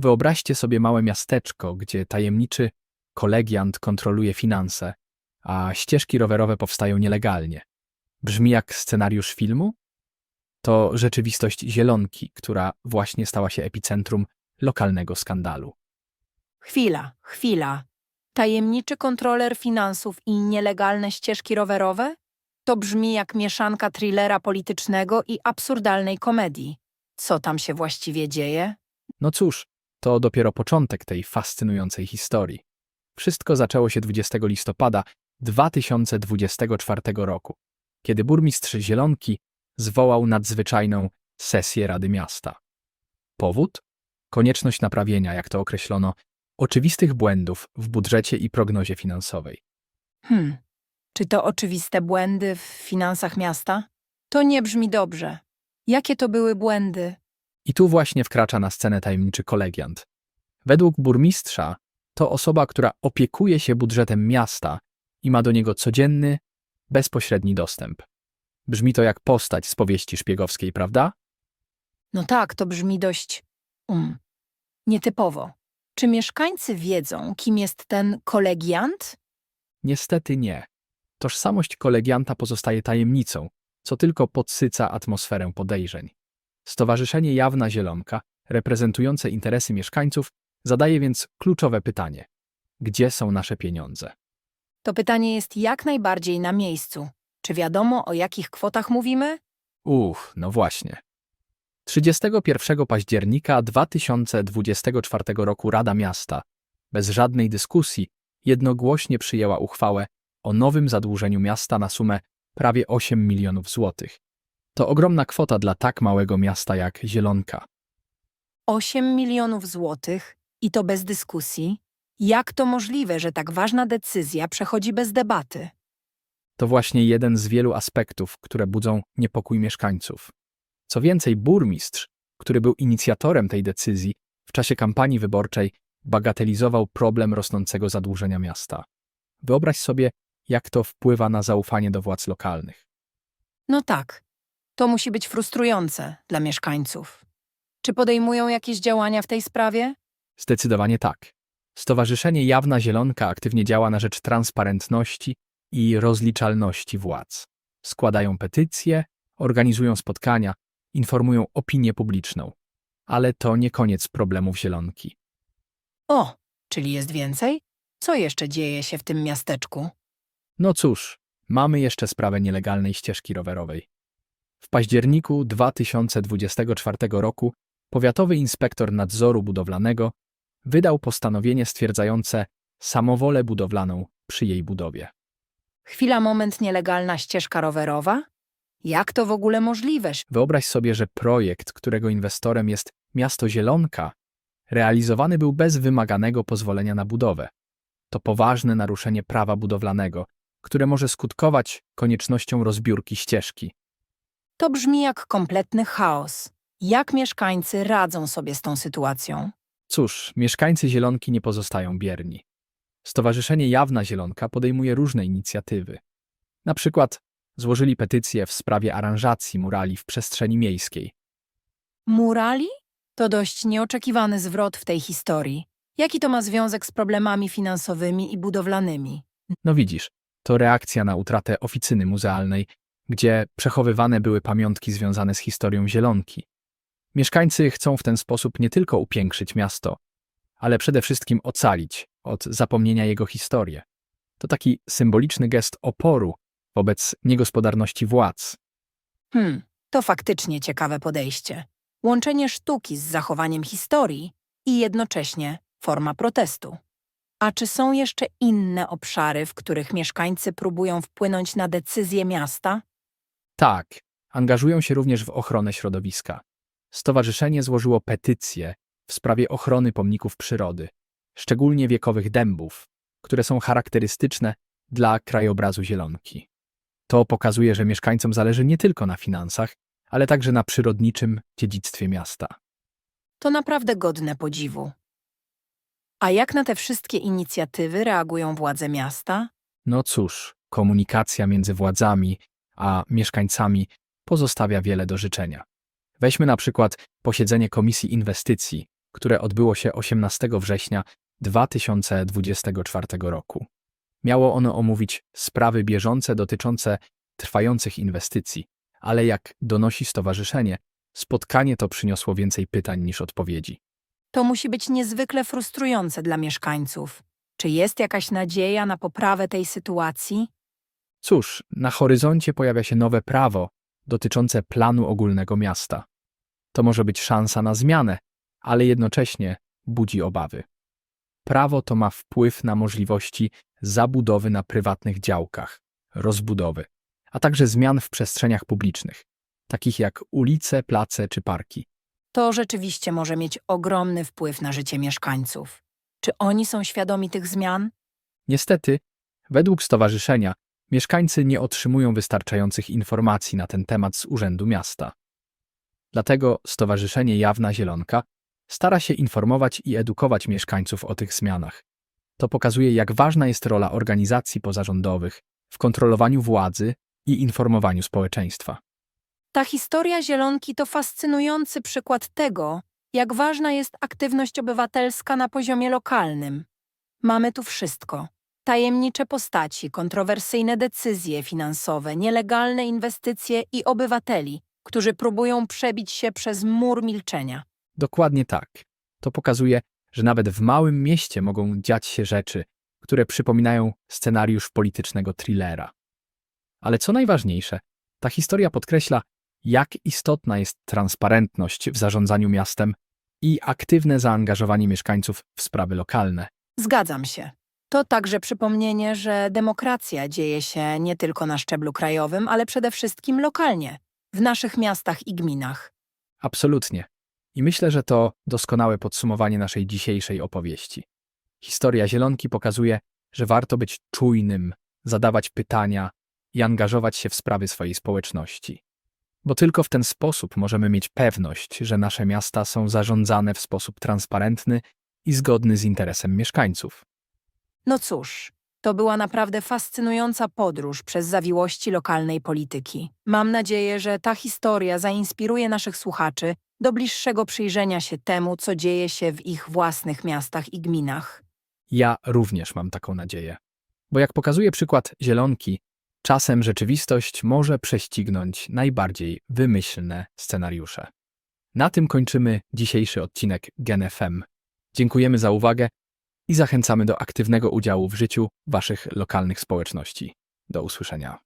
Wyobraźcie sobie małe miasteczko, gdzie tajemniczy kolegiant kontroluje finanse, a ścieżki rowerowe powstają nielegalnie. Brzmi jak scenariusz filmu? To rzeczywistość Zielonki, która właśnie stała się epicentrum lokalnego skandalu. Chwila, chwila. Tajemniczy kontroler finansów i nielegalne ścieżki rowerowe? To brzmi jak mieszanka thrillera politycznego i absurdalnej komedii. Co tam się właściwie dzieje? No cóż, to dopiero początek tej fascynującej historii. Wszystko zaczęło się 20 listopada 2024 roku, kiedy burmistrz Zielonki zwołał nadzwyczajną sesję Rady Miasta. Powód? Konieczność naprawienia, jak to określono, oczywistych błędów w budżecie i prognozie finansowej. Hmm, czy to oczywiste błędy w finansach miasta? To nie brzmi dobrze. Jakie to były błędy? I tu właśnie wkracza na scenę tajemniczy kolegiant. Według burmistrza to osoba, która opiekuje się budżetem miasta i ma do niego codzienny, bezpośredni dostęp. Brzmi to jak postać z powieści szpiegowskiej, prawda? No tak, to brzmi dość. Um, nietypowo. Czy mieszkańcy wiedzą, kim jest ten kolegiant? Niestety nie. Tożsamość kolegianta pozostaje tajemnicą, co tylko podsyca atmosferę podejrzeń. Stowarzyszenie Jawna Zielonka, reprezentujące interesy mieszkańców, zadaje więc kluczowe pytanie: gdzie są nasze pieniądze? To pytanie jest jak najbardziej na miejscu. Czy wiadomo, o jakich kwotach mówimy? Uch, no właśnie. 31 października 2024 roku Rada Miasta, bez żadnej dyskusji, jednogłośnie przyjęła uchwałę o nowym zadłużeniu miasta na sumę prawie 8 milionów złotych. To ogromna kwota dla tak małego miasta jak Zielonka. 8 milionów złotych i to bez dyskusji. Jak to możliwe, że tak ważna decyzja przechodzi bez debaty? To właśnie jeden z wielu aspektów, które budzą niepokój mieszkańców. Co więcej, burmistrz, który był inicjatorem tej decyzji, w czasie kampanii wyborczej bagatelizował problem rosnącego zadłużenia miasta. Wyobraź sobie, jak to wpływa na zaufanie do władz lokalnych. No tak, to musi być frustrujące dla mieszkańców. Czy podejmują jakieś działania w tej sprawie? Zdecydowanie tak. Stowarzyszenie Jawna Zielonka aktywnie działa na rzecz transparentności i rozliczalności władz. Składają petycje, organizują spotkania, informują opinię publiczną. Ale to nie koniec problemów Zielonki. O, czyli jest więcej? Co jeszcze dzieje się w tym miasteczku? No cóż, mamy jeszcze sprawę nielegalnej ścieżki rowerowej. W październiku 2024 roku powiatowy inspektor nadzoru budowlanego wydał postanowienie stwierdzające samowolę budowlaną przy jej budowie. Chwila, moment, nielegalna ścieżka rowerowa? Jak to w ogóle możliwe? Wyobraź sobie, że projekt, którego inwestorem jest miasto Zielonka, realizowany był bez wymaganego pozwolenia na budowę. To poważne naruszenie prawa budowlanego, które może skutkować koniecznością rozbiórki ścieżki. To brzmi jak kompletny chaos. Jak mieszkańcy radzą sobie z tą sytuacją? Cóż, mieszkańcy Zielonki nie pozostają bierni. Stowarzyszenie Jawna Zielonka podejmuje różne inicjatywy. Na przykład złożyli petycję w sprawie aranżacji murali w przestrzeni miejskiej. Murali? To dość nieoczekiwany zwrot w tej historii. Jaki to ma związek z problemami finansowymi i budowlanymi? No widzisz, to reakcja na utratę oficyny muzealnej, gdzie przechowywane były pamiątki związane z historią Zielonki. Mieszkańcy chcą w ten sposób nie tylko upiększyć miasto, ale przede wszystkim ocalić od zapomnienia jego historię. To taki symboliczny gest oporu wobec niegospodarności władz. Hmm, to faktycznie ciekawe podejście. Łączenie sztuki z zachowaniem historii i jednocześnie forma protestu. A czy są jeszcze inne obszary, w których mieszkańcy próbują wpłynąć na decyzje miasta? Tak, angażują się również w ochronę środowiska. Stowarzyszenie złożyło petycję w sprawie ochrony pomników przyrody, szczególnie wiekowych dębów, które są charakterystyczne dla krajobrazu Zielonki. To pokazuje, że mieszkańcom zależy nie tylko na finansach, ale także na przyrodniczym dziedzictwie miasta. To naprawdę godne podziwu. A jak na te wszystkie inicjatywy reagują władze miasta? No cóż, komunikacja między władzami a mieszkańcami pozostawia wiele do życzenia. Weźmy na przykład posiedzenie Komisji Inwestycji które odbyło się 18 września 2024 roku. Miało ono omówić sprawy bieżące dotyczące trwających inwestycji, ale jak donosi stowarzyszenie, spotkanie to przyniosło więcej pytań niż odpowiedzi. To musi być niezwykle frustrujące dla mieszkańców. Czy jest jakaś nadzieja na poprawę tej sytuacji? Cóż, na horyzoncie pojawia się nowe prawo dotyczące planu ogólnego miasta. To może być szansa na zmianę, ale jednocześnie budzi obawy. Prawo to ma wpływ na możliwości zabudowy na prywatnych działkach, rozbudowy, a także zmian w przestrzeniach publicznych, takich jak ulice, place czy parki. To rzeczywiście może mieć ogromny wpływ na życie mieszkańców. Czy oni są świadomi tych zmian? Niestety, według stowarzyszenia, mieszkańcy nie otrzymują wystarczających informacji na ten temat z Urzędu Miasta. Dlatego Stowarzyszenie Jawna Zielonka stara się informować i edukować mieszkańców o tych zmianach. To pokazuje, jak ważna jest rola organizacji pozarządowych w kontrolowaniu władzy i informowaniu społeczeństwa. Ta historia Zielonki to fascynujący przykład tego, jak ważna jest aktywność obywatelska na poziomie lokalnym. Mamy tu wszystko. Tajemnicze postaci, kontrowersyjne decyzje finansowe, nielegalne inwestycje i obywateli, którzy próbują przebić się przez mur milczenia. Dokładnie tak. To pokazuje, że nawet w małym mieście mogą dziać się rzeczy, które przypominają scenariusz politycznego thrillera. Ale co najważniejsze, ta historia podkreśla, jak istotna jest transparentność w zarządzaniu miastem i aktywne zaangażowanie mieszkańców w sprawy lokalne. Zgadzam się. To także przypomnienie, że demokracja dzieje się nie tylko na szczeblu krajowym, ale przede wszystkim lokalnie, w naszych miastach i gminach. Absolutnie. I myślę, że to doskonałe podsumowanie naszej dzisiejszej opowieści. Historia Zielonki pokazuje, że warto być czujnym, zadawać pytania i angażować się w sprawy swojej społeczności. Bo tylko w ten sposób możemy mieć pewność, że nasze miasta są zarządzane w sposób transparentny i zgodny z interesem mieszkańców. No cóż, to była naprawdę fascynująca podróż przez zawiłości lokalnej polityki. Mam nadzieję, że ta historia zainspiruje naszych słuchaczy do bliższego przyjrzenia się temu, co dzieje się w ich własnych miastach i gminach. Ja również mam taką nadzieję. Bo jak pokazuje przykład Zielonki, czasem rzeczywistość może prześcignąć najbardziej wymyślne scenariusze. Na tym kończymy dzisiejszy odcinek GenFM. Dziękujemy za uwagę i zachęcamy do aktywnego udziału w życiu Waszych lokalnych społeczności. Do usłyszenia.